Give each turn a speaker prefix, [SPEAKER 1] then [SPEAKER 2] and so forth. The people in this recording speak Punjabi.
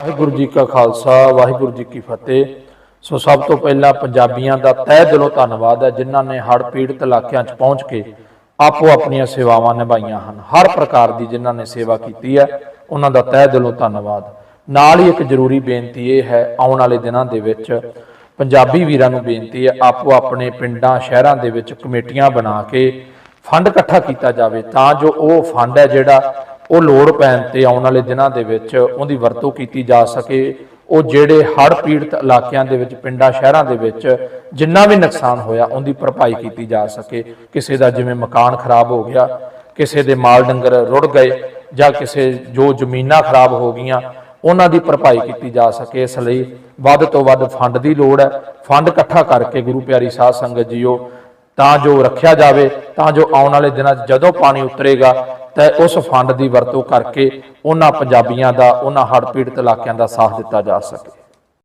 [SPEAKER 1] ਵਾਹਿਗੁਰੂ ਜੀ ਕਾ ਖਾਲਸਾ, ਵਾਹਿਗੁਰੂ ਜੀ ਕੀ ਫਤਿਹ। ਸੋ ਸਭ ਤੋਂ ਪਹਿਲਾਂ ਪੰਜਾਬੀਆਂ ਦਾ ਤਹਿ ਦਿਲੋਂ ਧੰਨਵਾਦ ਹੈ, ਜਿਨ੍ਹਾਂ ਨੇ ਹੜ੍ਹ ਪੀੜਤ ਇਲਾਕਿਆਂ 'ਚ ਪਹੁੰਚ ਕੇ ਆਪੋ ਆਪਣੀਆਂ ਸੇਵਾਵਾਂ ਨਿਭਾਈਆਂ ਹਨ। ਹਰ ਪ੍ਰਕਾਰ ਦੀ ਜਿਨ੍ਹਾਂ ਨੇ ਸੇਵਾ ਕੀਤੀ ਹੈ, ਉਹਨਾਂ ਦਾ ਤਹਿ ਦਿਲੋਂ ਧੰਨਵਾਦ। ਨਾਲ ਹੀ ਇੱਕ ਜ਼ਰੂਰੀ ਬੇਨਤੀ ਇਹ ਹੈ, ਆਉਣ ਵਾਲੇ ਦਿਨਾਂ ਦੇ ਵਿੱਚ ਪੰਜਾਬੀ ਵੀਰਾਂ ਨੂੰ ਬੇਨਤੀ ਹੈ, ਆਪੋ ਆਪਣੇ ਪਿੰਡਾਂ, ਸ਼ਹਿਰਾਂ ਦੇ ਵਿੱਚ ਕਮੇਟੀਆਂ ਬਣਾ ਕੇ ਫੰਡ ਇਕੱਠਾ ਕੀਤਾ ਜਾਵੇ, ਤਾਂ ਜੋ ਉਹ ਫੰਡ ਹੈ ਜਿਹੜਾ ਉਹ ਲੋੜ ਪੈਣ ਤੇ ਆਉਣ ਵਾਲੇ ਦਿਨਾਂ ਦੇ ਵਿੱਚ ਉਹਦੀ ਵਰਤੋਂ ਕੀਤੀ ਜਾ ਸਕੇ। ਉਹ ਜਿਹੜੇ ਹੜ੍ਹ ਪੀੜਤ ਇਲਾਕਿਆਂ ਦੇ ਵਿੱਚ, ਪਿੰਡਾਂ, ਸ਼ਹਿਰਾਂ ਦੇ ਵਿੱਚ ਜਿੰਨਾ ਵੀ ਨੁਕਸਾਨ ਹੋਇਆ, ਉਹਦੀ ਭਰਪਾਈ ਕੀਤੀ ਜਾ ਸਕੇ। ਕਿਸੇ ਦਾ ਜਿਵੇਂ ਮਕਾਨ ਖਰਾਬ ਹੋ ਗਿਆ, ਕਿਸੇ ਦੇ ਮਾਲ ਡੰਗਰ ਰੁੜ ਗਏ ਜਾਂ ਕਿਸੇ ਜੋ ਜ਼ਮੀਨਾਂ ਖਰਾਬ ਹੋ ਗਈਆਂ, ਉਹਨਾਂ ਦੀ ਭਰਪਾਈ ਕੀਤੀ ਜਾ ਸਕੇ। ਇਸ ਲਈ ਵੱਧ ਤੋਂ ਵੱਧ ਫੰਡ ਦੀ ਲੋੜ ਹੈ। ਫੰਡ ਇਕੱਠਾ ਕਰਕੇ ਗੁਰੂ ਪਿਆਰੀ ਸਾਧ ਸੰਗਤ ਜੀਓ, ਤਾਂ ਜੋ ਰੱਖਿਆ ਜਾਵੇ, ਤਾਂ ਜੋ ਆਉਣ ਵਾਲੇ ਦਿਨਾਂ 'ਚ ਜਦੋਂ ਪਾਣੀ ਉਤਰੇਗਾ ਤਾਂ ਉਸ ਫੰਡ ਦੀ ਵਰਤੋਂ ਕਰਕੇ ਉਹਨਾਂ ਪੰਜਾਬੀਆਂ ਦਾ, ਉਹਨਾਂ ਹੜ੍ਹ ਪੀੜਤ ਇਲਾਕਿਆਂ ਦਾ ਸਾਥ ਦਿੱਤਾ ਜਾ ਸਕੇ।